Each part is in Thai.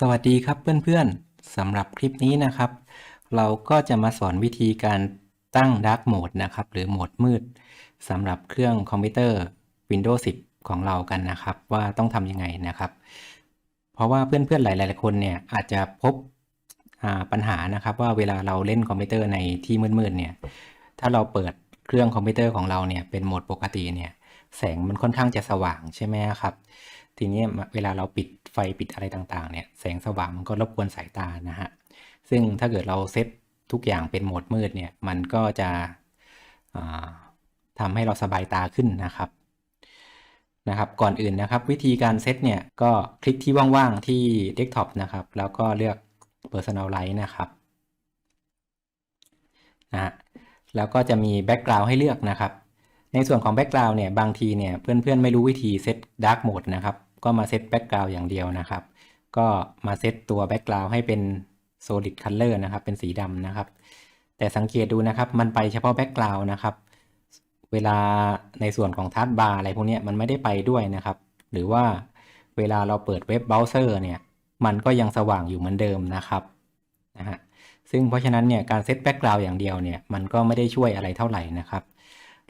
สวัสดีครับเพื่อนๆสำหรับคลิปนี้นะครับ เราก็จะมาสอนวิธีการตั้ง Dark Mode นะครับ หรือโหมดมืดสำหรับเครื่องคอมพิวเตอร์ Windows 10 ของเรากันนะครับ ว่าต้องทำยังไงนะครับ เพราะว่าเพื่อนๆหลายๆคนเนี่ยอาจจะพบปัญหานะครับ ว่าเวลาเราเล่นคอมพิวเตอร์ในที่มืดๆเนี่ยถ้าเราเปิดเครื่องคอมพิวเตอร์ของเราเนี่ยเป็นโหมดปกติเนี่ยแสงมันค่อนข้างจะสว่างใช่ไหมครับ ทีนี้เวลาเราปิดไฟปิดอะไรต่างๆเนี่ยแสงสว่างมันก็รบกวนสายตานะฮะซึ่งถ้าเกิดเราเซตทุกอย่างเป็นโหมดมืดเนี่ยมันก็จะอ่าทำให้เราสบายตาขึ้นนะครับนะครับ ก่อนอื่นนะครับ วิธีการเซตเนี่ยก็คลิกที่ว่างๆที่เดสก์ท็อปนะครับ แล้วก็เลือก Personalize นะครับนะฮะแล้วก็จะมีแบ็กกราวด์ให้เลือกนะครับ ในส่วนของแบ็กกราวด์เนี่ยบางทีเนี่ยเพื่อนๆไม่รู้วิธีเซตดาร์กโหมดนะครับ ก็มาเซตแบ็กกราวด์อย่างเดียวนะครับ ก็มาเซตตัวแบ็กกราวด์ให้เป็น solid color นะครับ เป็นสีดำนะครับ แต่สังเกตดูนะครับ มันไปเฉพาะแบ็กกราวด์นะครับ เวลาในส่วนของทัชบาร์อะไรพวกนี้มันไม่ได้ไปด้วยนะครับ หรือว่าเวลาเราเปิดเว็บเบราว์เซอร์เนี่ย มันก็ยังสว่างอยู่เหมือนเดิมนะครับ นะฮะ ซึ่งเพราะฉะนั้นเนี่ย การเซตแบ็กกราวด์อย่างเดียวเนี่ย มันก็ไม่ได้ช่วยอะไรเท่าไหร่นะครับ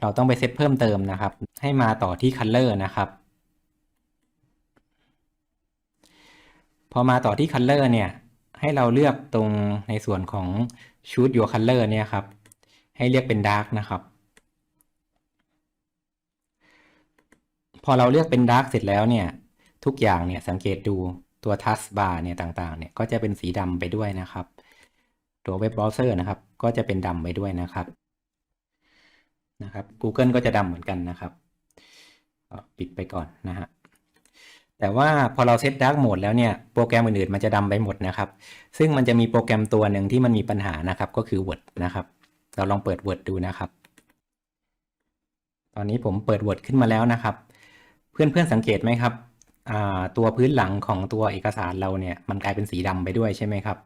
เราต้องไปเซตเพิ่มเติมนะครับ ให้มาต่อที่ Color นะครับ พอมาต่อที่ Color เนี่ยให้เราเลือกตรงในส่วนของ Choose Your Color เนี่ยครับ ให้เลือกเป็น Dark นะครับ พอเราเลือกเป็น Dark เสร็จแล้วเนี่ย ทุกอย่างเนี่ยสังเกตดูตัว Task Bar เนี่ยต่างๆ เนี่ยก็จะเป็นสีดำไปด้วยนะครับ ตัวเว็บเบราว์เซอร์นะครับ ก็จะเป็นดำไปด้วยนะครับนะครับ Google ก็จะดำเหมือนกันนะครับปิดไปก่อนนะฮะ แต่ว่าพอเราเซต Dark Mode แล้วเนี่ยโปรแกรมอื่นๆมันจะดำไปหมดนะครับ ซึ่งมันจะมีโปรแกรมตัวหนึ่งที่มันมีปัญหานะครับก็คือ Word นะครับ เราลองเปิด Word ดูนะครับ ตอนนี้ผมเปิด Word ขึ้นมาแล้วนะครับ เพื่อนๆสังเกตไหมครับตัวพื้นหลังของตัวเอกสารเราเนี่ยมันกลายเป็นสีดำไปด้วยใช่ไหมครับ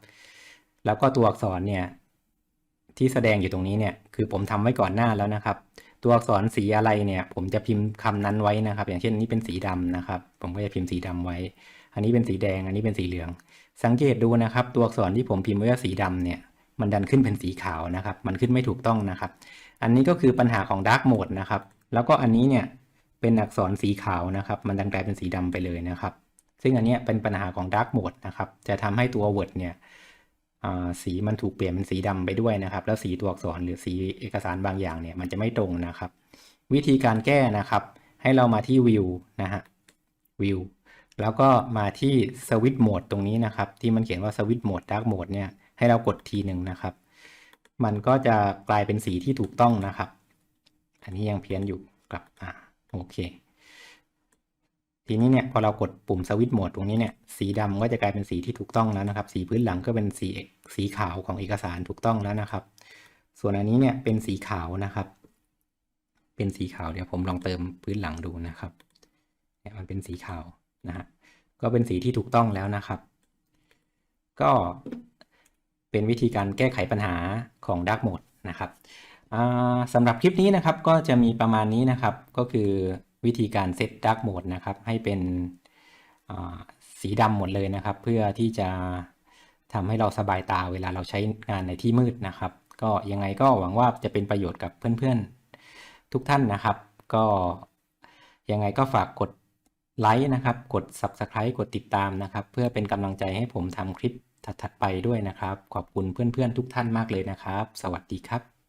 แล้วก็ตัวอักษรเนี่ยที่แสดงอยู่ตรงนี้เนี่ยคือผมทำไว้ก่อนหน้าแล้วนะครับ ตัวอักษรสีอะไรเนี่ย ผมจะพิมพ์คำนั้นไว้นะครับ อย่างเช่นนี้เป็นสีดำนะครับ ผมก็จะพิมพ์สีดำไว้ อันนี้เป็นสีแดง อันนี้เป็นสีเหลือง สังเกตดูนะครับ ตัวอักษรที่ผมพิมพ์ไว้ว่าสีดำเนี่ย มันดันขึ้นเป็นสีขาวนะครับ มันขึ้นไม่ถูกต้องนะครับ อันนี้ก็คือปัญหาของ Dark Mode นะครับ แล้วก็อันนี้เนี่ยเป็นอักษรสีขาวนะครับ มันดันกลายเป็นสีดำไปเลยนะครับ ซึ่งอันนี้เป็นปัญหาของ Dark Mode นะครับ จะทำให้ตัว Word เนี่ย สีมันถูกเปลี่ยนเป็นสีดำไปด้วยนะครับ แล้วสีตัวอักษรหรือสีเอกสารบางอย่างเนี่ยมันจะไม่ตรงนะครับ วิธีการแก้นะครับ ให้เรามาที่ View นะฮะ View แล้วก็มาที่ Switch Mode ตรงนี้นะครับ ที่มันเขียนว่า Switch Mode Dark Mode เนี่ยให้เรากดทีหนึ่งนะครับ มันก็จะกลายเป็นสีที่ถูกต้องนะครับ อันนี้ยังเพี้ยนอยู่กลับอ่าโอเค ทีนี้เนี่ยพอเรากดปุ่มสวิตช์โหมดตรงนี้เนี่ยสีดำก็จะกลายเป็นสีที่ถูกต้องแล้วนะครับ สีพื้นหลังก็เป็นสีสีขาวของเอกสารถูกต้องแล้วนะครับ ส่วนอันนี้เนี่ยเป็นสีขาวนะครับ เป็นสีขาวเดี๋ยวผมลองเติมพื้นหลังดูนะครับเนี่ยมันเป็นสีขาวนะฮะก็เป็นสีที่ถูกต้องแล้วนะครับ ก็เป็นวิธีการแก้ไขปัญหาของ Dark Mode นะครับสำหรับคลิปนี้นะครับก็จะมีประมาณนี้นะครับก็คือ วิธีการเซต Dark Mode นะครับ ให้เป็นสีดำหมดเลยนะครับ เพื่อที่จะทำให้เราสบายตาเวลาเราใช้งานในที่มืดนะครับ ก็ยังไงก็หวังว่าจะเป็นประโยชน์กับเพื่อนๆ ทุกท่านนะครับ ก็ยังไงก็ฝากกดไลค์นะครับ กด Subscribe กดติดตามนะครับ เพื่อเป็นกำลังใจให้ผมทำคลิปถัดๆไปด้วยนะครับ ขอบคุณเพื่อนๆทุกท่านมากเลยนะครับ สวัสดีครับ